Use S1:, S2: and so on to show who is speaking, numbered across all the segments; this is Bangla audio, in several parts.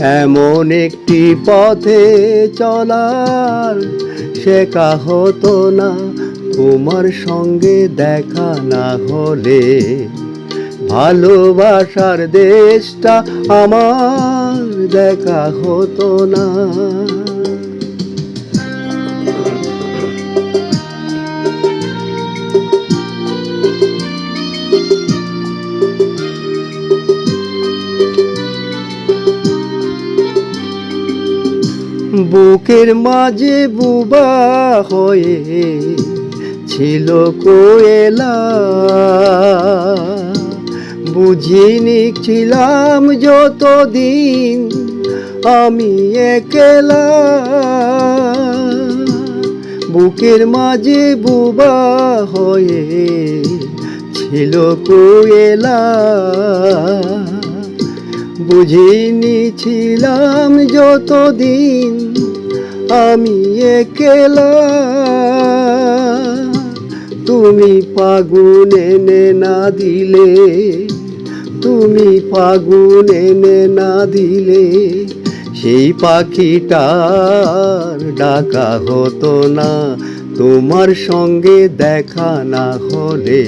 S1: এমন একটি পথে চলার শেখা হতো না, তোমার সঙ্গে দেখা না হলে। ভালোবাসার দেশটা আমার দেখা হতো না। বুকের মাঝে বুবা হয়ে ছিল কোয়েলা। বুঝিনি ছিলাম যতদিন আমি একলা। বুকের মাঝে বুবা হয়ে ছিল কোয়েলা। বুঝিনি ছিলাম যতদিন আমি একলা। তুমি ফাগুন এনে না দিলে, তুমি ফাগুন এনে না দিলে, সেই পাখিটার ডাকা হতো না, তোমার সঙ্গে দেখা না হলে।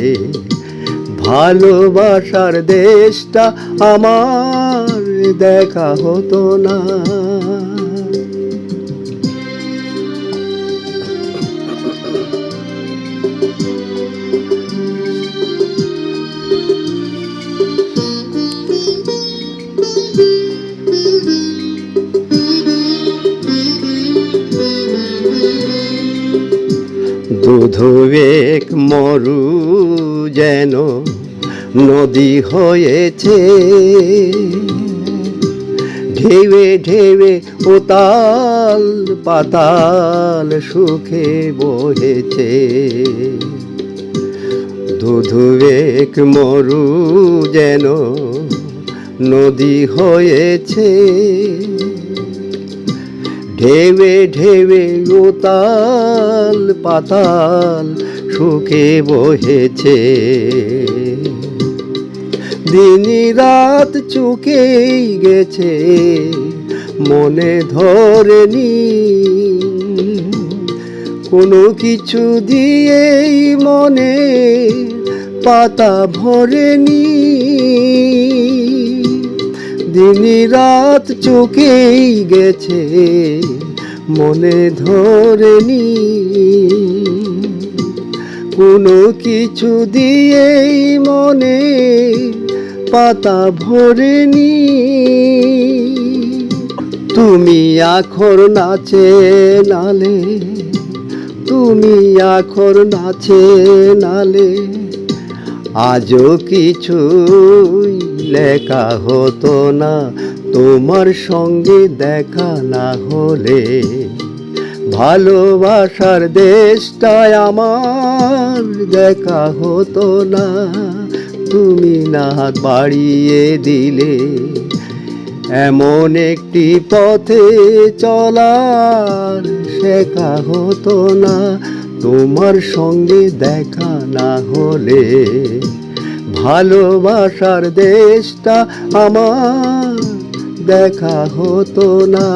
S1: ভালোবাসার দেশটা আমার দেখা হতো না। দুধুবেক মরু যেন নদী হয়েছে। ঢেবে ঢেবে ওতাল পাতাল সুখে বহেছে। দুধুবেক মরু যেন নদী হয়েছে। ঢেবে ঢেবে তাল পাতাল সুখে বহেছে। দিন রাত চুকেই গেছে, মনে ধরেনি কোনো কিছু দিয়েই মনে পাতা ভরেনি দিন রাত চোখেই গেছে, মনে ধরেনি কোনো কিছু দিয়েই মনে পাতা ভরেনি তুমি আখর নাচে নালে, তুমি আখর নাচে নালে। আজও কিছুই লেখা হতো না, তোমার সঙ্গে দেখা না হলে। ভালোবাসার দেশটায় আমার দেখা হতো না। তুমি না বাড়িয়ে দিলে। এমন একটি পথে চলার শেখা হতো না। তোমার সঙ্গে দেখা না হলে ভালোবাসার দেশটা আমার দেখা হতো না।